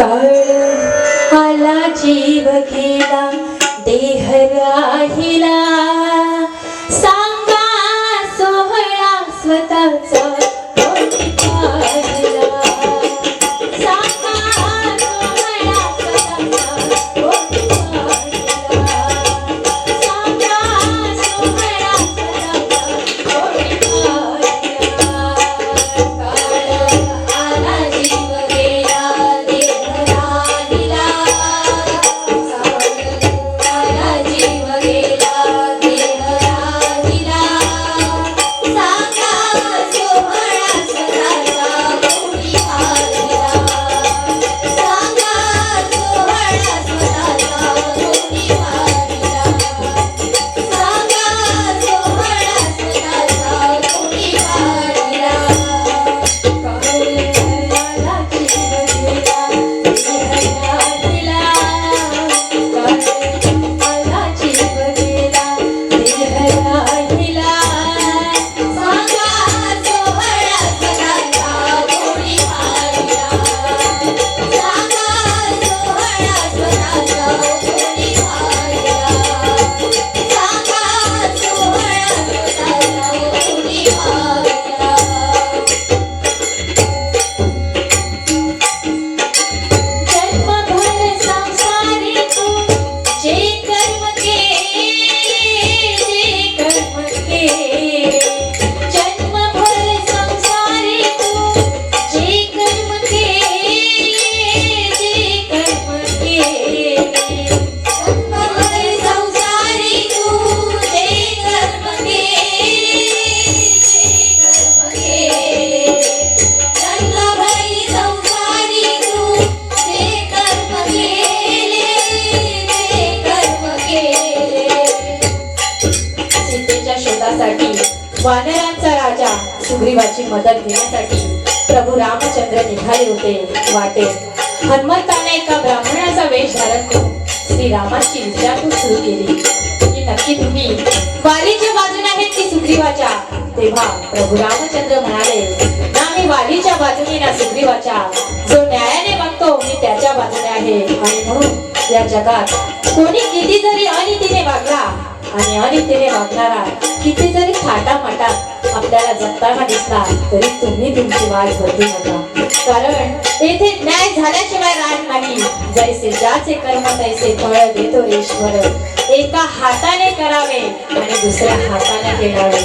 काळ आला जीव गेला देह राहिला. सुग्रीवाची मदत घेण्यासाठी प्रभू रामचंद्र निघाले होते. वाटे. हनुमंताने एका ब्राह्मणाचा वेश धारण करून श्रीरामाची विचारपूस सुरू केली. की नक्की तुम्ही वालीच्या बाजूने आहेत की सुग्रीवाच्या? तेव्हा प्रभू रामचंद्र म्हणाले ना मी वालीच्या बाजूने ना सुग्रीवाच्या. जो न्यायाने बघतो मी त्याच्या बाजूने आहे. आणि म्हणून या जगात कोणी किती जरी अनितीने वागला आणि अनितीने वागणारा किती जरी आपल्याला जगताना दिसला तरी तुम्ही तुमची वाट बदलू नका. कारण तेथे न्याय झाल्याशिवाय राहत नाही. जैसे ज्याचे कर्म तैसे फळ देतो ईश्वर. एका हाताने करावे आणि दुसऱ्या हाताने घेणावे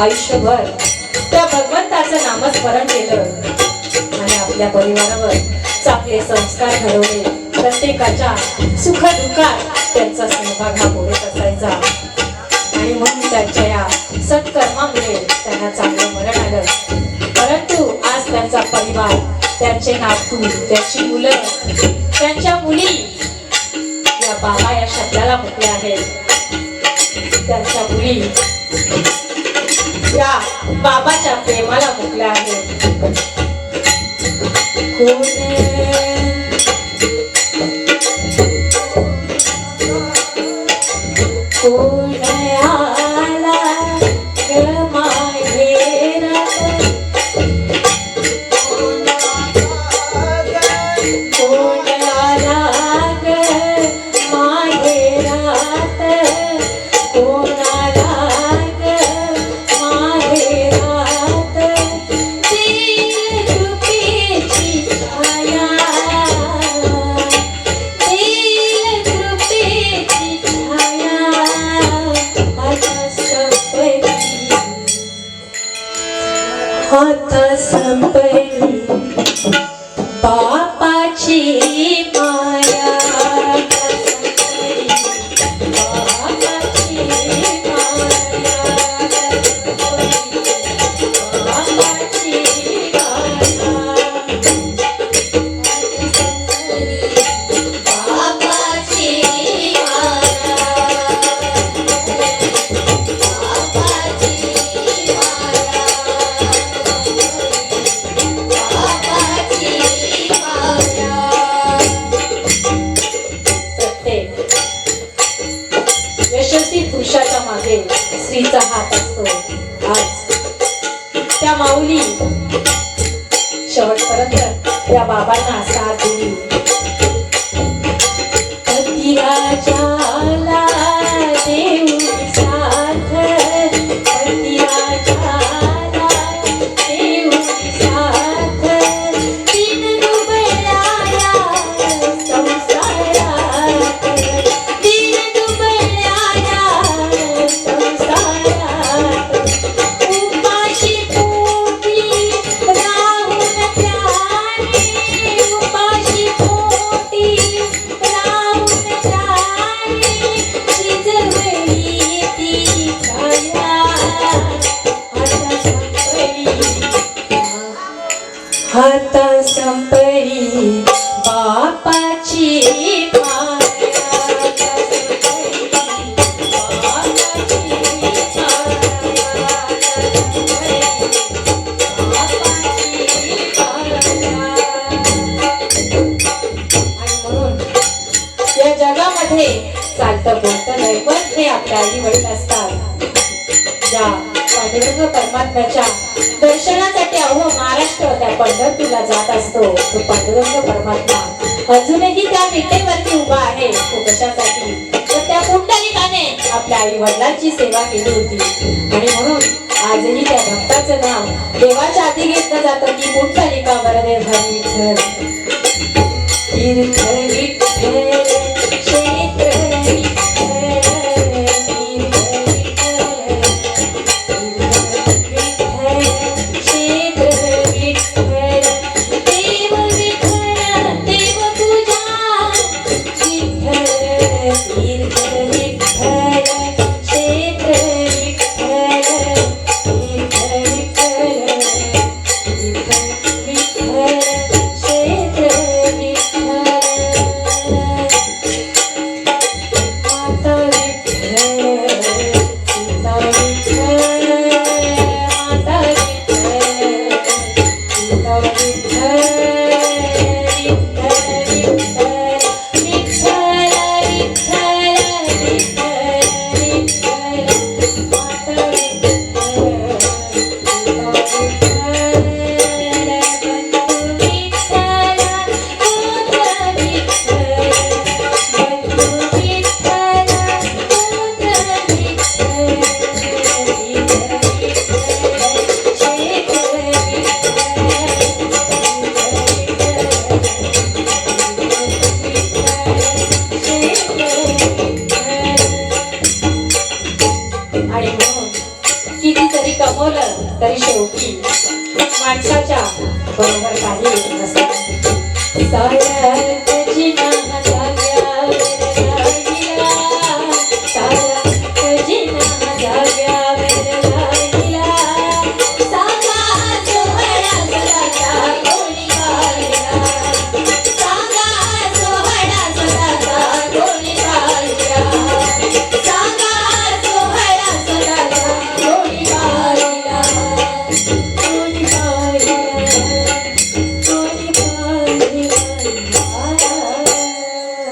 आयुष्यभर. त्या भगवंताचं नामस्मरण केलं. आणि आपल्या परिवारावर चांगले संस्कार घडवले. प्रत्येकाच्या सुख दुःखात त्यांचा सहभाग हा बोलत असायचा. आणि म्हणून त्यांच्या या सत्कर्मामुळे त्यांना चांगलं मरण आलं. परंतु आज त्यांचा परिवार त्यांचे नातू त्यांची मुलं त्यांच्या मुली या बाबा या शब्दाला म्हटल्या आहेत त्यांच्या मुली या बाबाच्या प्रेमाला मुकल्या आहेत कोण कोण সে त्या माऊली शेवटपर्यंत या बाबांना साथ दिली. चालतं नाही पण हे आपल्या आई वडील असतात. ज्या पांडुरंग परमात्म्याच्या दर्शनासाठी अहो महाराष्ट्र त्या पंढरपूरला जात असतो. तो पांडुरंग परमात्मा अजूनही त्या विटेवरती उभा आहे. तो कशासाठी? तर त्या पुंडलिकाने आपल्या आई वडिलांची सेवा केली होती. आणि म्हणून आजही त्या भक्ताचं नाव देवाच्या आधी घेतलं जातं की पुंडलिका वरदे हरी विठ्ठल तीर्थ विठ्ठल कितीही तरी कमवलं तरी शेवटी माणसाच्या बरोबर काही नसतं.